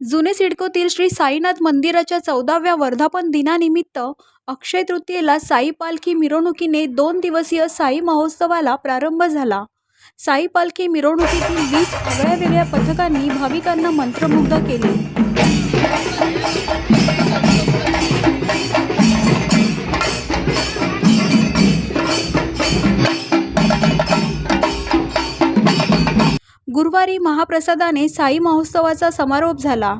जुने सिडकोतील श्री साईनाथ मंदिराच्या चौदाव्या वर्धापन दिनानिमित्त अक्षय तृतीयेला साई पालखी मिरवणुकीने दोन दिवसीय साई महोत्सवाला प्रारंभ झाला. साई पालखी मिरवणुकीतील वीस आगळ्या वेगळ्या पथकांनी भाविकांना मंत्रमुग्ध केले. गुरुवारी महाप्रसादाने साई महोत्सवाचा समारोप झाला.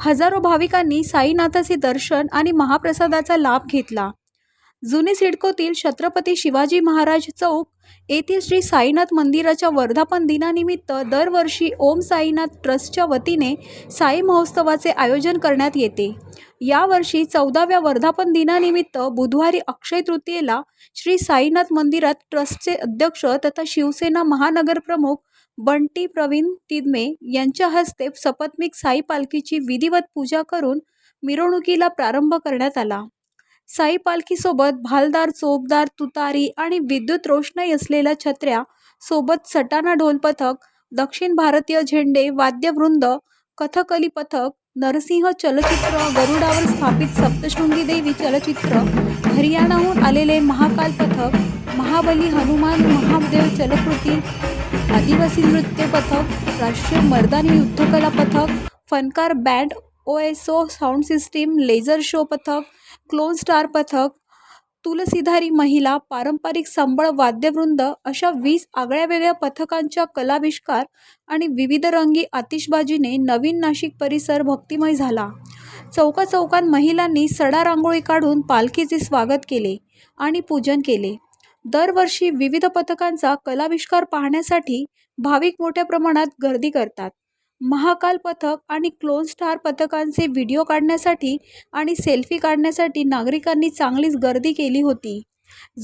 हजारो भाविकांनी साईनाथाचे दर्शन आणि महाप्रसादाचा लाभ घेतला. जुने सिडकोतील छत्रपती शिवाजी महाराज चौक येथील श्री साईनाथ मंदिराच्या वर्धापन दिनानिमित्त दरवर्षी ओम साईनाथ ट्रस्टच्या वतीने साई महोत्सवाचे आयोजन करण्यात येते. यावर्षी चौदाव्या वर्धापन दिनानिमित्त बुधवारी अक्षय तृतीयेला श्री साईनाथ मंदिरात ट्रस्टचे अध्यक्ष तथा शिवसेना महानगरप्रमुख बंटी प्रवीण तिदमे यांच्या हस्ते सपत्निक साई पालखीची विधिवत पूजा करून मिरवणुकीला प्रारंभ करण्यात आला. साई पालखीसोबत भालदार चोपदार तुतारी आणि विद्युत रोषणाई असलेल्या छत्र्या सोबत सटाणा ढोल पथक दक्षिण भारतीय झेंडे वाद्यवृंद कथकली पथक नरसिंह चलचित्र गरुडावर स्थापित सप्तशृंगी देवी चलचित्र हरियाणाहून आलेले महाकाल पथक महाबली हनुमान महादेव चलकृती आदिवासी नृत्य पथक राष्ट्रीय मर्दानी युद्धकला पथक Fankar band O S O sound system laser show पथक क्लोन स्टार पथक तुलसीधारी महिला पारंपरिक संबळ वाद्यवृंद अशा वीस आगळ्या वेगळ्या पथकांच्या कलाविष्कार आणि विविध रंगी आतिषबाजीने नवीन नाशिक परिसर भक्तिमय झाला. चौका चौकात महिलांनी सडा रांगोळी काढून पालखीचे स्वागत केले आणि पूजन केले. दरवर्षी विविध पथकांचा कलाविष्कार पाहण्यासाठी भाविक मोठ्या प्रमाणात गर्दी करतात. महाकाल पथक आणि क्लोन स्टार पथकांचे व्हिडिओ काढण्यासाठी आणि सेल्फी काढण्यासाठी नागरिकांनी चांगलीच गर्दी केली होती.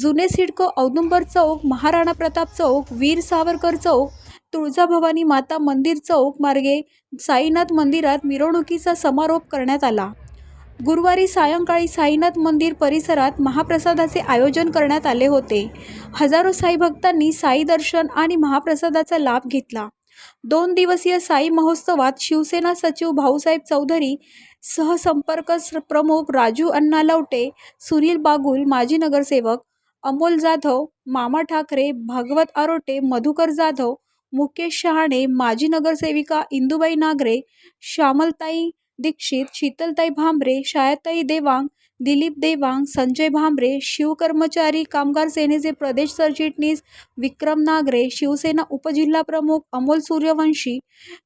जुने सिडको औदुंबर चौक महाराणा प्रताप चौक वीर सावरकर चौक तुळजाभवानी माता मंदिर चौक मार्गे साईनाथ मंदिरात मिरवणुकीचा समारोप करण्यात आला. गुरुवारी सायंकाळी साईनाथ मंदिर परिसरात महाप्रसादाचे आयोजन करण्यात आले होते. हजारो साई भक्तांनी साई दर्शन आणि महाप्रसादाचा लाभ घेतला. दोन दिवसीय साई महोत्सवात शिवसेना सचिव भाऊसाहेब चौधरी सहसंपर्क स- प्रमुख राजू अण्णा लवटे सुनील बागुल माजी नगरसेवक अमोल जाधव मामा ठाकरे भागवत आरोटे मधुकर जाधव मुकेश शहाणे माजी नगरसेविका इंदुबाई नागरे श्यामलताई दीक्षित शीतलताई भांबरे शायताई देवांग दिलीप देवांग संजय भांबरे शिवकर्मचारी कामगार सेनेचे प्रदेश सरचिटणीस विक्रम नागरे शिवसेना उपजिल्हाप्रमुख अमोल सूर्यवंशी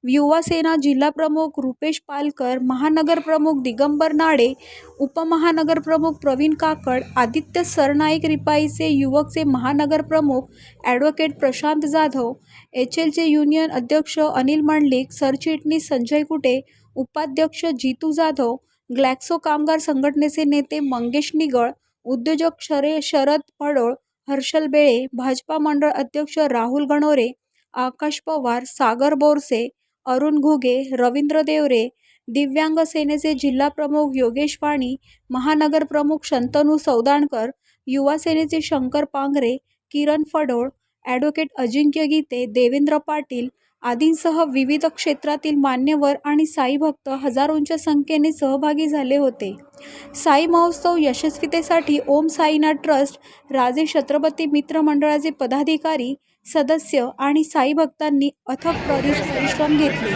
युवा सेना जिल्हाप्रमुख रुपेश पालकर महानगरप्रमुख दिगंबर नाडे उपमहानगरप्रमुख प्रवीण काकड आदित्य सरनाईक रिपाईचे युवकचे महानगरप्रमुख ॲडव्होकेट प्रशांत जाधव एच एलचे युनियन अध्यक्ष अनिल मंडलिक सरचिटणीस संजय कुटे उपाध्यक्ष जितू जाधव ग्लॅक्सो कामगार संघटनेचे नेते मंगेश निगळ उद्योजक शरे शरद पडोळ हर्षल बेळे भाजपा मंडळ अध्यक्ष राहुल गणोरे आकाश पवार सागर बोरसे अरुण घुगे रवींद्र देवरे दिव्यांग सेनेचे जिल्हा प्रमुख योगेश वाणी महानगर प्रमुख शंतनू सौदाणकर युवा सेनेचे शंकर पांगरे किरण फडोळ ॲडव्होकेट अजिंक्य गीते देवेंद्र पाटील आदींसह विविध क्षेत्रातील मान्यवर आणि साई भक्त हजारोंच्या संख्येने सहभागी झाले होते. साई महोत्सव यशस्वीतेसाठी ओम साईनाथ ट्रस्ट राजे छत्रपती मित्र मंडळाचे पदाधिकारी सदस्य आणि साई भक्तांनी अथक परिश्रम घेतले.